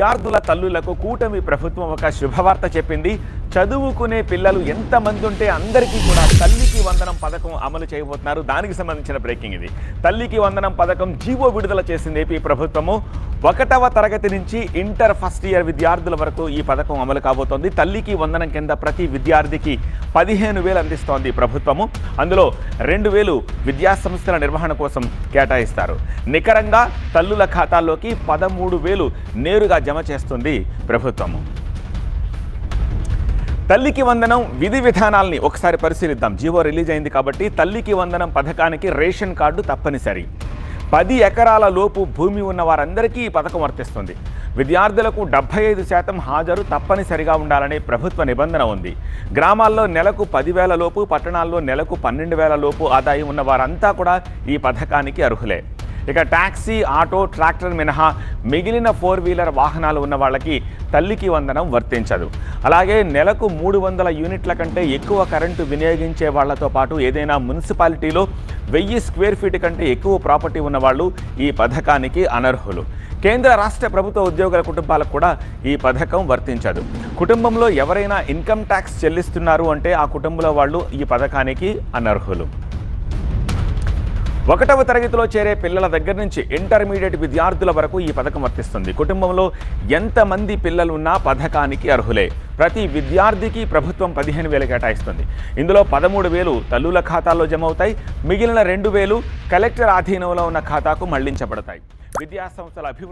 విద్యార్థుల తల్లులకు కూటమి ప్రభుత్వం ఒక శుభవార్త చెప్పింది. చదువుకునే పిల్లలు ఎంతమంది ఉంటే అందరికీ కూడా తల్లికి వందనం పథకం అమలు చేయబోతున్నారు. దానికి సంబంధించిన బ్రేకింగ్ ఇది. తల్లికి వందనం పథకం జీవో విడుదల చేసింది ఏపీ ప్రభుత్వము. ఒకటవ తరగతి నుంచి ఇంటర్ ఫస్ట్ ఇయర్ విద్యార్థుల వరకు ఈ పథకం అమలు కాబోతోంది. తల్లికి వందనం కింద ప్రతి విద్యార్థికి పదిహేను వేలు అందిస్తోంది ప్రభుత్వము. అందులో రెండు వేలు విద్యాసంస్థల నిర్వహణ కోసం కేటాయిస్తారు. నికరంగా తల్లుల ఖాతాల్లోకి పదమూడు వేలు నేరుగా జమ చేస్తుంది ప్రభుత్వము. తల్లికి వందనం విధి విధానాల్ని ఒకసారి పరిశీలిద్దాం. జీవో రిలీజ్ అయింది కాబట్టి తల్లికి వందనం పథకానికి రేషన్ కార్డు తప్పనిసరి. పది ఎకరాల లోపు భూమి ఉన్న వారందరికీ ఈ పథకం వర్తిస్తుంది. విద్యార్థులకు డెబ్బై ఐదు శాతం హాజరు తప్పనిసరిగా ఉండాలనే ప్రభుత్వ నిబంధన ఉంది. గ్రామాల్లో నెలకు పదివేల లోపు పట్టణాల్లో నెలకు పన్నెండు వేల లోపు ఆదాయం ఉన్న వారంతా కూడా ఈ పథకానికి అర్హులే. ఇక ట్యాక్సీ ఆటో ట్రాక్టర్ మినహా మిగిలిన ఫోర్ వీలర్ వాహనాలు ఉన్న వాళ్ళకి తల్లికి వందనం వర్తించదు. అలాగే నెలకు మూడు వందల యూనిట్ల కంటే ఎక్కువ కరెంటు వినియోగించే వాళ్ళతో పాటు ఏదైనా మున్సిపాలిటీలో వెయ్యి స్క్వేర్ ఫీట్ కంటే ఎక్కువ ప్రాపర్టీ ఉన్న వాళ్ళు ఈ పథకానికి అనర్హులు. కేంద్ర రాష్ట్ర ప్రభుత్వ ఉద్యోగుల కుటుంబాలకు కూడా ఈ పథకం వర్తించదు. కుటుంబంలో ఎవరైనా ఇన్కమ్ ట్యాక్స్ చెల్లిస్తున్నారు అంటే ఆ కుటుంబంలో వాళ్ళు ఈ పథకానికి అనర్హులు. ఒకటవ తరగతిలో చేరే పిల్లల దగ్గర నుంచి ఇంటర్మీడియట్ విద్యార్థుల వరకు ఈ పథకం వర్తిస్తుంది. కుటుంబంలో ఎంతమంది పిల్లలు ఉన్నా పథకానికి అర్హులే. ప్రతి విద్యార్థికి ప్రభుత్వం పదిహేను వేలు కేటాయిస్తుంది. ఇందులో పదమూడు వేలు తల్లుల ఖాతాల్లో జమ అవుతాయి మిగిలిన రెండు వేలు కలెక్టర్ ఆధీనంలో ఉన్న ఖాతాకు మళ్ళించబడతాయి. విద్యా సంస్థల అభివృద్ధి